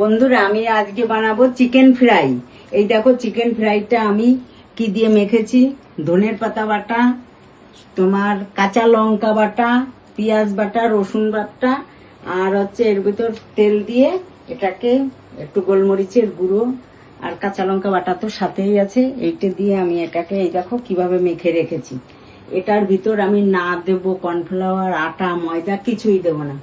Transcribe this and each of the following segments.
বন্ধুরা, আমি আজকে বানাবো চিকেন ফ্রাই এই দেখো চিকেন ফ্রাইটা আমি কি দিয়ে মেখেছি? ধনের পাতা বাটা, তোমার কাঁচা লঙ্কা বাটা, পেঁয়াজ বাটা, রসুন বাটা, আর হচ্ছে এর ভিতর তেল দিয়ে এটাকে একটু গোলমরিচের গুঁড়ো আর কাঁচা লঙ্কা বাটা তো সাথেই আছে। এইটা দিয়ে আমি এটাকে, এই দেখো, কীভাবে মেখে রেখেছি। এটার ভিতর আমি না দেব কর্নফ্লাওয়ার, আটা, ময়দা, কিছুই দেব না।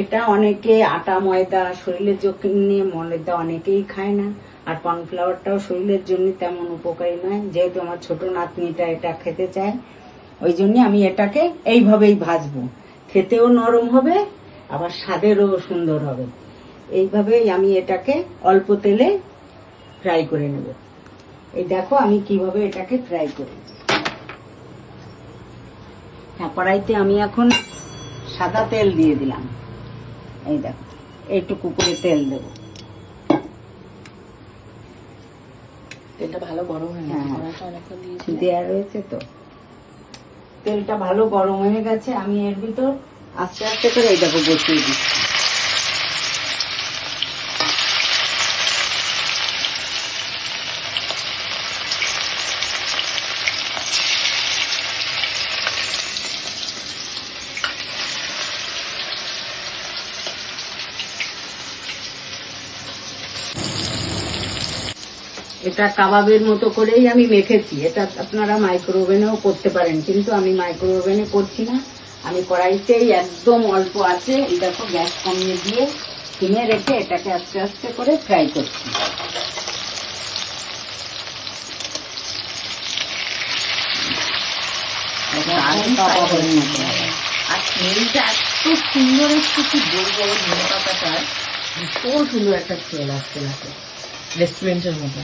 এটা অনেকে আটা, ময়দা, শরীরের জন্য ময়দা অনেকেই খায় না। আর কর্নফ্লাওয়ারটাও শরীরের জন্য তেমন উপকারী নয়। যেহেতু আমার ছোট নাতনিটা এটা খেতে চায়, ওই জন্য আমি এটাকে এইভাবেই ভাজবো। খেতেও নরম হবে, আবার স্বাদেরও সুন্দর হবে। এইভাবেই আমি এটাকে অল্প তেলে ফ্রাই করে নেব। এই দেখো আমি কীভাবে এটাকে ফ্রাই করি। হ্যাঁ কড়াইতে আমি এখন সাদা তেল দিয়ে দিলাম। এই দেখো এইটুকু করে তেল দেবো। তেলটা ভালো গরম হয়ে গেছে হ্যাঁ। দেয়া রয়েছে তো। তেলটা ভালো গরম হয়ে গেছে আমি এর ভিতর আস্তে আস্তে করে এই দেখো বসিয়ে দিচ্ছি। এটা কাবাবের মতো করেই আমি মেখেছি। এটা আপনারা মাইক্রো ওভেনেও করতে পারেন কিন্তু আমি মাইক্রো ওভেনে করছি না। আমি কড়াইতেই একদম অল্প আছে দেখো গ্যাস কমিয়ে দিয়ে সিমে রেখে এটাকে আস্তে আস্তে করে ফ্রাই করছি। আর এত সুন্দর একটু কি বলব ধনে পাতাটার? ভীষণ সুন্দর একটা স্মেল আসছে নাকি রেস্টুরেন্টের মতো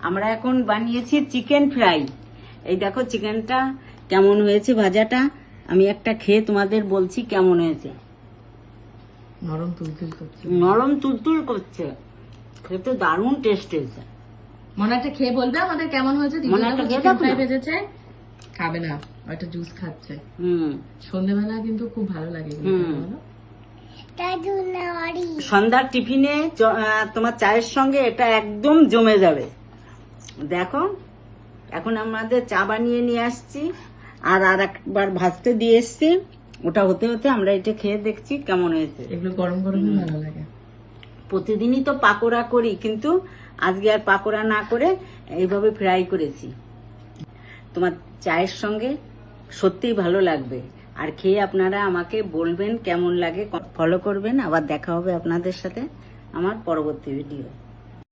আমরা এখন বানিয়েছি চিকেন ফ্রাই। এই দেখো চিকেনটা কেমন হয়েছে ভাজাটা? আমি একটা খেয়ে তোমাদের বলছি কেমন হয়েছে। নরম তুলতুল করছে। নরম তুলতুল করছে। খেতে দারুণ টেস্ট হয়েছে মনে খেয়ে বলবে আমাদের কেমন হয়েছে? মনে খেয়ে। ভেজেছে খাবে না একটা জুস খাচ্ছে। হুম। সন্ধেবেলা কিন্তু খুব ভালো লাগে হুম। সন্ধ্যার টিফিনে তোমার চায়ের সঙ্গে এটা একদম জমে যাবে। দেখো এখন আমাদের চা বানিয়ে নিয়ে আসছি আর আর একবার ভাজতে দিয়ে এসছি। ওটা হতে হতে আমরা এটা খেয়ে দেখছি কেমন হয়েছে। এগুলো গরম গরম ভালো লাগে। প্রতিদিনই তো পাকোড়া করি কিন্তু আজকে আর পাকোড়া না করে এইভাবে ফ্রাই করেছি। তোমার চায়ের সঙ্গে সত্যিই ভালো লাগবে। আর খেয়ে আপনারা আমাকে বলবেন কেমন লাগে ফলো করবেন আবার দেখা হবে আপনাদের সাথে আমার পরবর্তী ভিডিও